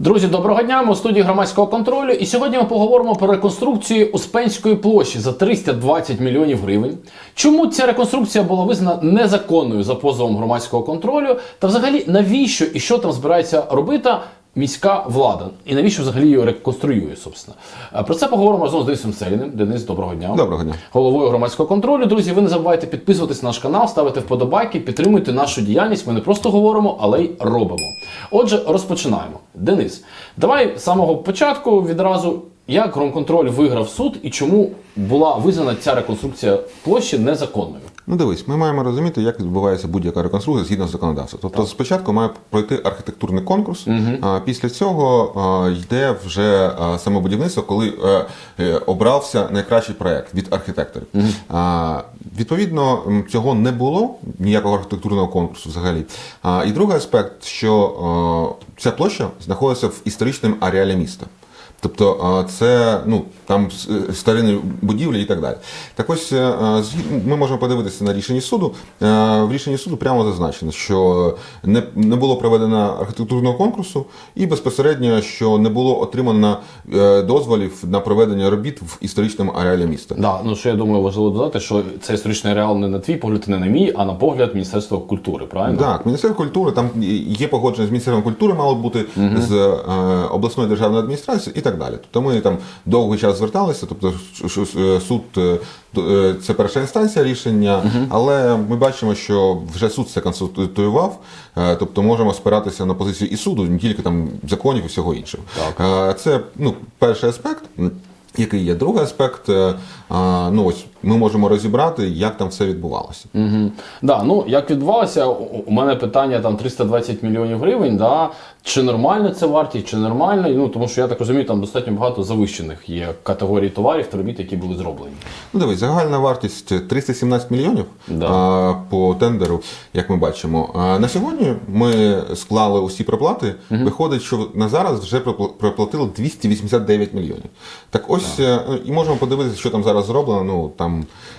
Друзі, доброго дня! Ми у студії громадського контролю. І сьогодні ми поговоримо про реконструкцію Успенської площі за 320 мільйонів гривень. Чому ця реконструкція була визнана незаконною за позовом громадського контролю? Та взагалі навіщо і що там збирається робити міська влада? І навіщо взагалі її реконструює? Собственно, Е, про це поговоримо разом з Денисом Селіним. Денис, доброго дня. Доброго дня. головою громадського контролю. Друзі, ви не забувайте підписуватись на наш канал, ставити вподобайки, підтримуйте нашу діяльність. Ми не просто говоримо, але й робимо. Отже, розпочинаємо. Денис, давай з самого початку відразу. Як громконтроль виграв суд і чому була визнана ця реконструкція площі незаконною? Ну дивись, ми маємо розуміти, як відбувається будь-яка реконструкція згідно з законодавством. Тобто спочатку має пройти архітектурний конкурс, а після цього а, йде вже а, саме будівництво, коли е, е, обрався найкращий проект від архітекторів. А, відповідно, цього не було ніякого архітектурного конкурсу взагалі. А, і другий аспект, що а, ця площа знаходиться в історичному ареалі міста. Тобто це ну там е, старинні будівлі і так далі. Так ось е, ми можемо подивитися на рішення суду. Е, В рішенні суду прямо зазначено, що не, не було проведено архітектурного конкурсу, і безпосередньо, що не було отримано дозволів на проведення робіт в історичному ареалі міста. Да, ну що я думаю, важливо додати, що це історичний реал не на твій погляд, не на мій, а на погляд Міністерства культури, правильно? Так, Міністерство культури, там є погодження з Міністерством культури, мало бути з е, обласною державною адміністрацією і так далі. Тобто ми там довгий час зверталися, тобто е, суд е, е, це перша інстанція рішення, але ми бачимо, що вже суд це конституював, е, тобто можемо спиратися на позицію і суду, не тільки там законів і всього іншого. Так. Це ну, перший аспект. Який є другий аспект, ну ось ми можемо розібрати, як там все відбувалося. Угу. Да, ну як відбувалося, у мене питання там 320 мільйонів гривень. Да? Чи нормально це вартість, чи нормально? Ну тому що я так розумію, там достатньо багато завищених є категорій товарів та робіт, які були зроблені. Ну, дивись, загальна вартість 317 мільйонів Да. а, по тендеру, як ми бачимо. А, на сьогодні ми склали усі проплати. Виходить, що на зараз вже пропла- проплатили 289 мільйонів. Так ось е, і можемо подивитися, що там зараз зроблено. Ну там,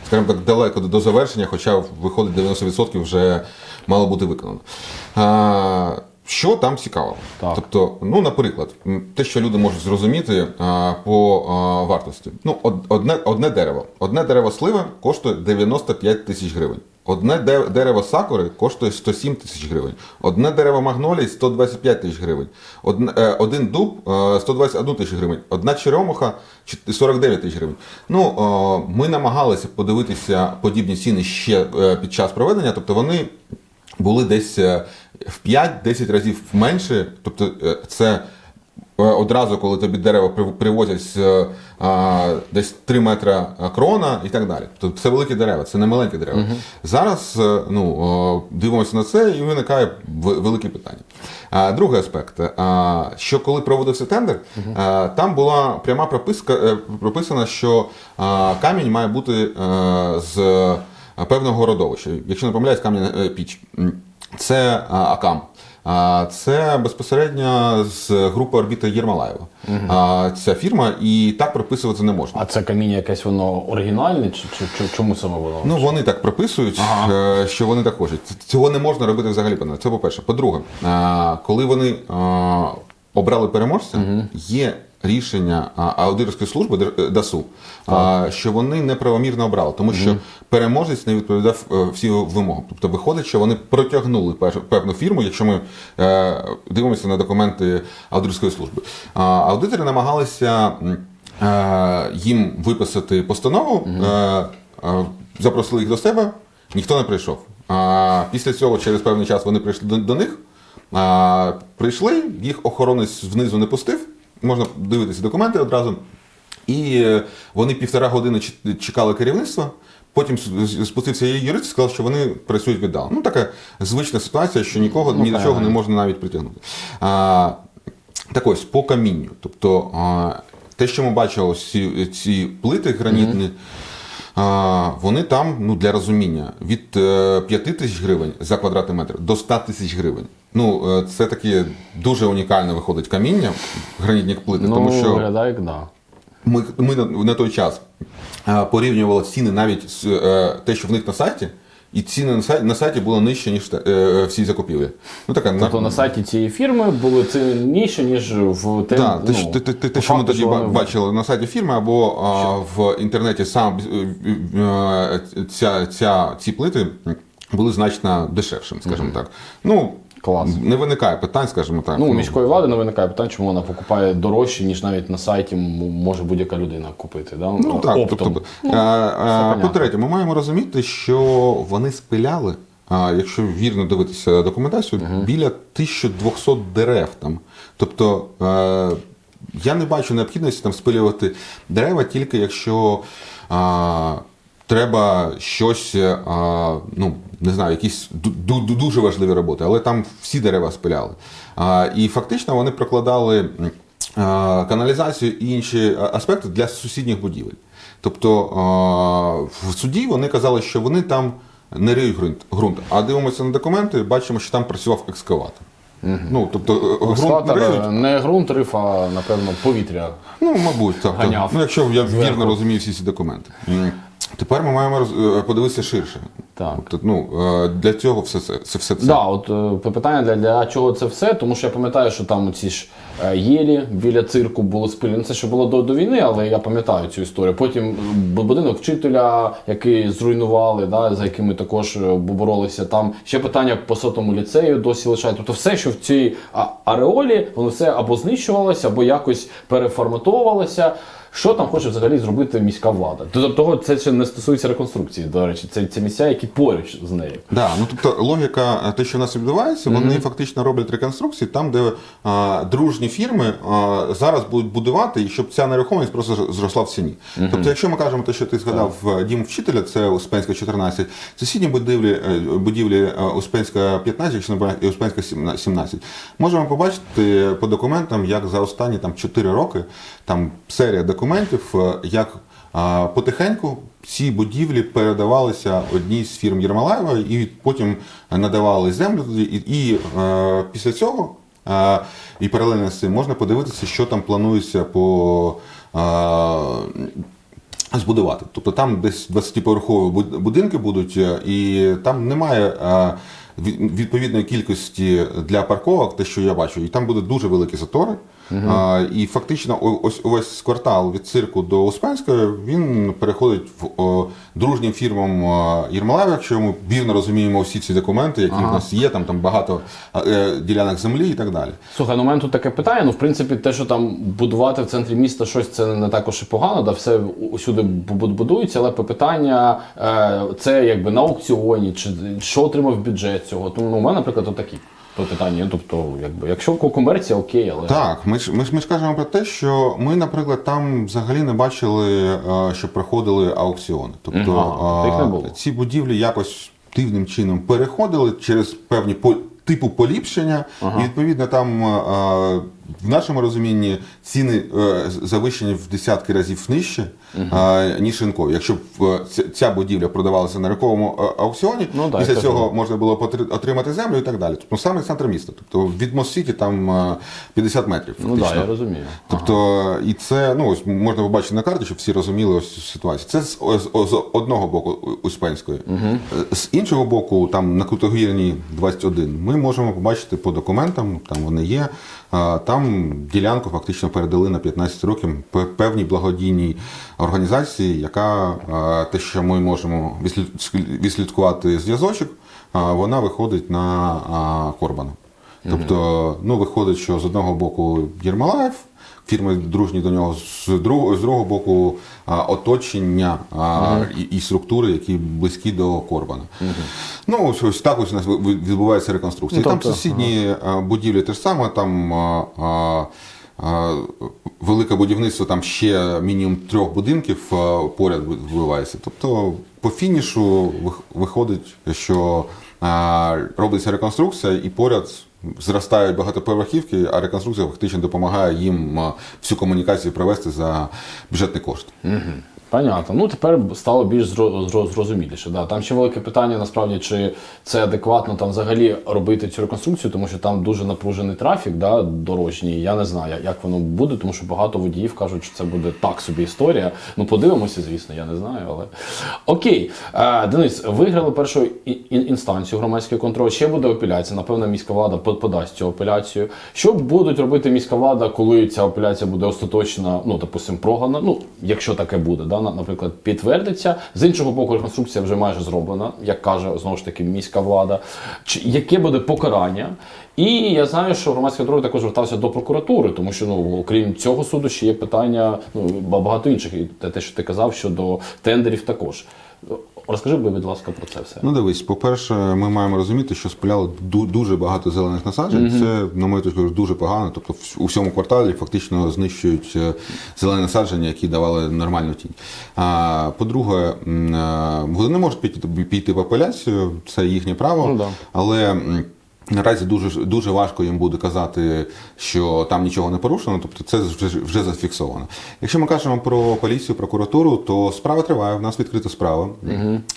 скажімо так, далеко до- завершення, хоча виходить 90% вже мало бути виконано. А, що там цікаво? Так. Тобто, ну, наприклад, те, що люди можуть зрозуміти а, по а, вартості. Ну, од- одне, одне дерево. Одне дерево сливи коштує 95 тисяч гривень. Одне дерево сакури коштує 107 тисяч гривень. Одне дерево магнолії 125 тисяч гривень. Е, один дуб е, 121 тисячу гривень. Одна черемуха чот- 49 тисяч гривень. Ну, ми намагалися подивитися подібні ціни ще е, під час проведення, тобто вони були десь е, в 5-10 разів менше. Тобто е, це е, одразу, коли тобі дерево привозять з а, десь 3 метри крона і так далі. Тобто це великі дерева, це не маленькі дерева. Зараз е, ну, дивимося на це і виникає велике питання. А, другий аспект, а, що коли проводився тендер, а, там була пряма прописка, е, прописана, що а, камінь має бути е, з певного родовища. Якщо не помиляюсь, кам'яна е, піч. Це Акам. А, Це безпосередньо з групи орбіта Єрмалаєва. А, Ця фірма і так прописувати не можна. А це каміння якесь воно оригінальне, чи, чи, чи чому саме воно? Ну, вони так прописують, е, що вони так хочуть. Цього не можна робити взагалі. пане. Це по-перше. По-друге, е, коли вони е, обрали переможця, є рішення аудиторської служби е, ДАСУ, а, що вони неправомірно обрали, тому що переможець не відповідав е, всім вимогам. Тобто виходить, що вони протягнули певну фірму, якщо ми е, дивимося на документи аудиторської служби. Аудитори намагалися їм виписати постанову. Запросили їх до себе, ніхто не прийшов. Після цього, через певний час, вони прийшли до, до них. А, прийшли, їх охоронець внизу не пустив. Можна дивитися документи одразу. І е, вони півтора години чекали керівництва. Потім спустився її юрист і сказав, що вони працюють віддалено. Ну, така звична ситуація, що нікого ні до чого не можна навіть притягнути. А, так ось, по камінню. Тобто, а, те, що ми бачили, ці, ці плити гранітні, а, вони там, ну, для розуміння, від е, 5 тисяч гривень за квадратний метр до 100 тисяч гривень. Ну, е, це таке дуже унікальне виходить каміння, гранітні плити, ну, тому що виглядає як да. ми, ми на, той час е, порівнювали ціни навіть з е, те, що в них на сайті, і ціни на сайті, на сайті були нижчі, ніж е, всі закупівлі. Ну така Тобто на сайті цієї фірми були цінніші, ніж в те, да, ну, те, те, те, що ми тоді вони бачили на сайті фірми, або а, в інтернеті сам е, е, ця, ця, ці плити були значно дешевшими, скажімо так. Ну, Клас. не виникає питань, скажімо так. Ну, у міської влади не виникає питань, чому вона покупає дорожче, ніж навіть на сайті може будь-яка людина купити. Да? Ну так, Оптом. тобто, Ну, е, е, понятно. по-третє, ми маємо розуміти, що вони спиляли, а, якщо вірно дивитися документацію, біля 1200 дерев там. Тобто е, я не бачу необхідності там спилювати дерева, тільки якщо а, треба щось, е, а, ну не знаю, якісь ду- ду- дуже важливі роботи, але там всі дерева спиляли. А, і фактично вони прокладали. е, каналізацію і інші е, аспекти для сусідніх будівель. Тобто е, в суді вони казали, що вони там не риють ґрунт. А дивимося на документи, бачимо, що там працював екскаватор. Ну, тобто е, ґрунт не риють. е, не ґрунт риф, а напевно повітря. Ну, мабуть, так. так. Ганяв Ну, якщо я вірно розумію всі ці документи. Тепер ми маємо роз- е, подивитися ширше. Так. Тобто, ну, е, для цього все це. це, все це. Да, от е, питання для, для чого це все, тому що я пам'ятаю, що там ці ж єлі біля цирку були спилені. Це ще було до, до війни, але я пам'ятаю цю історію. Потім будинок вчителя, який зруйнували, да, за якими також боролися. Там ще питання по сотому ліцею досі лишають. Тобто все, що в цій ареолі, воно все або знищувалося, або якось переформатовувалося. Що там хоче взагалі зробити міська влада? Тобто того це ще не стосується реконструкції. До речі, це, це місця, які поруч з нею. Да, ну тобто логіка, е, те, що в нас відбувається, вони фактично роблять реконструкції там, де а, дружні фірми а, зараз будуть будувати, і щоб ця нерухомість просто зросла в ціні. Тобто, якщо ми кажемо те, що ти згадав е, дім вчителя, це Успенська 14, сусідні будівлі, е, будівлі е, Успенська 15, якщо і Успенська 17, можемо побачити по документам, як за останні там 4 роки там серія документів, е, як потихеньку ці будівлі передавалися одній з фірм Єрмолаєва і потім надавали землю. І, і е, після цього е, і паралельно з цим можна подивитися, що там планується по. Збудувати. Тобто там десь 20-поверхові будинки будуть, і там немає відповідної кількості для парковок, те, що я бачу, і там будуть дуже великі затори. А, і фактично ось увесь квартал від цирку до Успенської він переходить в о, дружнім фірмам Єрмолаєва, якщо ми вірно розуміємо всі ці документи, які в нас є, там, там багато е, ділянок землі і так далі. Слухай, ну у мене тут таке питання. Ну, в принципі, те, що там будувати в центрі міста щось, це не також і погано, да, все усюди будується, але питання е, це якби на аукціоні, чи що отримав бюджет цього. Тому ну, у мене, наприклад, отакі питання. Тобто, якби, якщо комерція, окей, але Так, ми ж ми ж ми ж кажемо про те, що ми, наприклад, там взагалі не бачили, е, що проходили аукціони. Тобто Ага, їх не е, було. ці будівлі якось дивним чином переходили через певні по типу поліпшення, і відповідно там е, в нашому розумінні ціни е, завищені в десятки разів нижче, ніж ринкові. Якщо б е, ця- будівля продавалася на ринковому е, аукціоні, Ну, да, після цього так. можна було отримати землю і так далі. Тобто саме центр міста. Тобто від Мост-Сіті там е, 50 метрів. ну так, я розумію. Тобто, і це ну ось можна побачити на карті, щоб всі розуміли ось ситуацію. Це з, з, з одного боку Успенської. Е, З іншого боку, там на Крутогірній 21, ми можемо побачити по документам, там вони є. Там ділянку фактично передали на 15 років певній благодійній організації, яка те, що ми можемо відслід- відслідкувати зв'язочок, вона виходить на Корбана. Тобто, ну виходить, що з одного боку Єрмолаєв, фірми дружні до нього, з другого, з другого боку а, оточення а, і, і структури, які близькі до Корбана. Ну, ось, ось так ось у нас відбувається реконструкція. Ну, І там тобто, сусідні будівлі теж саме, там а, а, а, велике будівництво, там ще мінімум трьох будинків а, поряд відбувається. Тобто по фінішу виходить, що а, робиться реконструкція і поряд зростають багатоповерхівки, а реконструкція фактично допомагає їм всю комунікацію провести за бюджетний кошт. Понятно. Ну тепер стало більш зро- зро- зрозуміліше. Да. Там ще велике питання, насправді, чи це адекватно там взагалі робити цю реконструкцію, тому що там дуже напружений трафік да, дорожній. Я не знаю, як воно буде, тому що багато водіїв кажуть, що це буде так собі історія. Ну, подивимося, звісно, я не знаю. Але окей. Е, Денис, виграли першу інстанцію громадський контроль. Ще буде апеляція. Напевно, міська влада по- подасть цю апеляцію. Що будуть робити міська влада, коли ця апеляція буде остаточно, ну допустим, програна? Ну, якщо таке буде, да, на- наприклад, підтвердиться. З іншого боку, реконструкція вже майже зроблена, як каже знову ж таки міська влада. Чи яке буде покарання? І я знаю, що громадський контроль також звертався до прокуратури, тому що ну окрім цього суду ще є питання, ну ба- багато інших. І те, що ти казав щодо тендерів, також. Розкажи, будь ласка, про це все. Ну, дивись, по-перше, ми маємо розуміти, що спиляло дуже багато зелених насаджень. Це, на мою точку, дуже погано. Тобто, у всьому кварталі фактично знищують е, зелені насадження, які давали нормальну тінь. А по-друге, е, вони не можуть піти, піти в апеляцію, це їхнє право, Ну, да. але. Наразі дуже дуже важко їм буде казати, що там нічого не порушено, тобто це вже, вже зафіксовано. Якщо ми кажемо про поліцію, прокуратуру, то справа триває. У нас відкрита справа.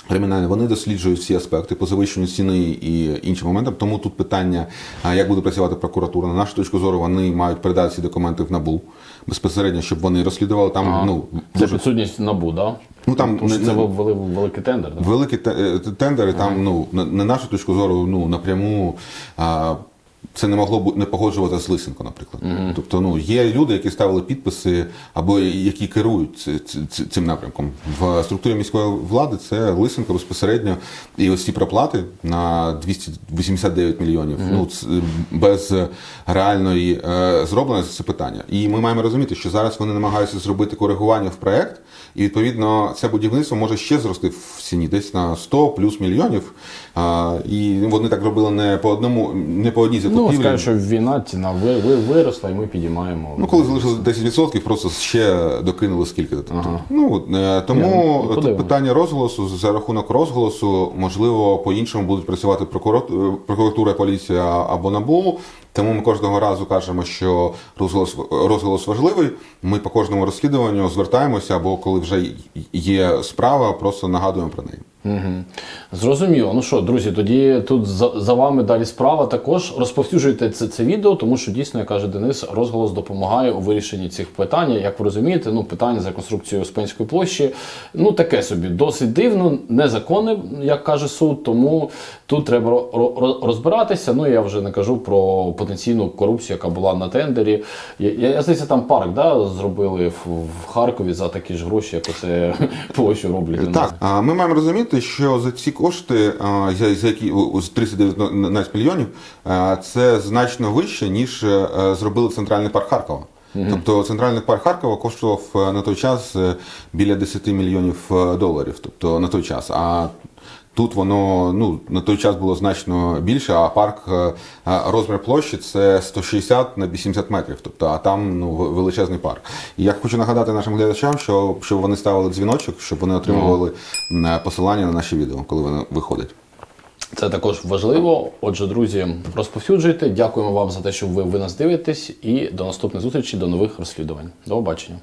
Кримінальна вони досліджують всі аспекти по завищенню ціни і іншим моментам. Тому тут питання, як буде працювати прокуратура. На нашу точку зору, вони мають передати ці документи в НАБУ безпосередньо, щоб вони розслідували там. Ну Це дуже підсудність набу, да? Ну, там Тому не- це не- вели- великий тендер. Да? Великі те- е, тендери, там, ну, на, на нашу точку зору, ну, напряму. uh, це не могло бу- не погоджувати з Лисенко, наприклад. Тобто, ну є люди, які ставили підписи або які керують цим напрямком. В структурі міської влади це Лисенко безпосередньо. І ось ці проплати на 289 мільйонів. Ну це без реальної е, зробленості це питання. І ми маємо розуміти, що зараз вони намагаються зробити коригування в проект, і відповідно це будівництво може ще зрости в ціні десь на 100 плюс мільйонів. А, і вони так робили не по одному, не по одній Ну, закупівлі. скажу, що війна ціна ви, ви, виросла, і ми підіймаємо. Ну, коли залишилось 10%, просто ще докинули скільки то. Ну, е, тому Ні, ну, тут питання розголосу, за рахунок розголосу, можливо, по-іншому будуть працювати прокуратура, поліція або НАБУ. Тому ми кожного разу кажемо, що розголос, розголос важливий. Ми по кожному розслідуванню звертаємося, або коли вже є справа, просто нагадуємо про неї. Угу. Зрозуміло. Ну що, друзі, тоді тут за, за вами далі справа. Також розповсюджуйте це, це відео, тому що дійсно, як каже Денис, розголос допомагає у вирішенні цих питань. Як ви розумієте, ну питання за конструкцією Успенської площі, ну таке собі досить дивно, незаконне, як каже суд. Тому тут треба ро- ро- розбиратися. Ну я вже не кажу про потенційну корупцію, яка була на тендері. Я, я, я здається, там парк да, зробили в, в Харкові за такі ж гроші, як оце площу роблять. Так, а, ми маємо розуміти, що за ці кошти, за, за які з 319 мільйонів, це значно вище, ніж е, зробили центральний парк Харкова. Тобто центральний парк Харкова коштував е, на той час е, біля 10 мільйонів е, доларів. Тобто на той час. А Тут воно ну на той час було значно більше, а парк е, е, розмір площі це 160 на 80 метрів. Тобто, а там ну величезний парк. І я хочу нагадати нашим глядачам, що щоб вони ставили дзвіночок, щоб вони отримували е, посилання на наші відео, коли вони виходять. Це також важливо. Отже, друзі, розповсюджуйте. Дякуємо вам за те, що ви, ви нас дивитесь. І до наступних зустрічей, до нових розслідувань. До побачення.